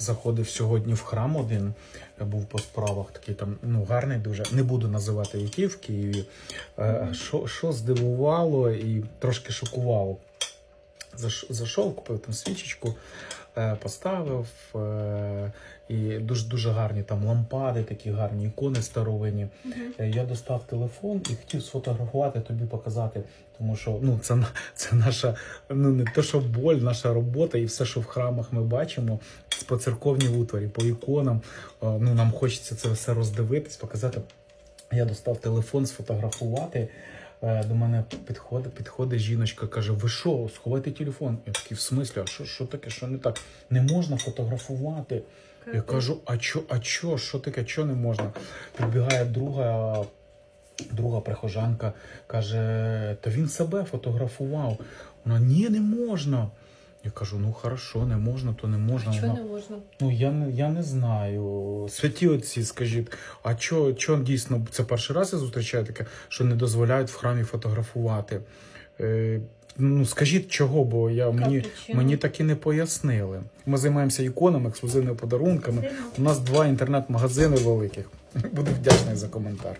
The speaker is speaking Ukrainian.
заходив сьогодні в храм один, е, був по справах такий там, ну, гарний дуже. Не буду називати який в Києві. Що, що здивувало і трошки шокувало. Зайшов, купив там свічечку, е, поставив. е, І дуже дуже гарні там лампади, такі гарні ікони старовинні. Е, Я достав телефон і хотів сфотографувати, тобі показати, тому що ну це це наша ну не то, що боль, наша робота, і все, що в храмах ми бачимо, по церковній утварі, по іконам. Ну нам хочеться це все роздивитись, показати. Я достав телефон, сфотографувати. Е, До мене підходить, підходить жіночка, каже: Ви що, сховайте телефон? Я такий, в смислі, а що, що таке, що не так? Не можна фотографувати. Я кажу, а чо, а чо, що таке, чо не можна? Підбігає друга, друга прихожанка, каже, та він себе фотографував. Вона, ні, не можна. Я кажу, ну хорошо, не можна, то не можна. А чого Вона, не можна? Ну я не я не знаю. Святі отці, скажіть, а чо, чо дійсно це перший раз я зустрічаю таке, що не дозволяють в храмі фотографувати? Е, ну скажіть чого, бо я мені, причина? мені так і не пояснили. Ми займаємося іконами, ексклюзивними подарунками. У нас два інтернет-магазини великих. Буду вдячний за коментар.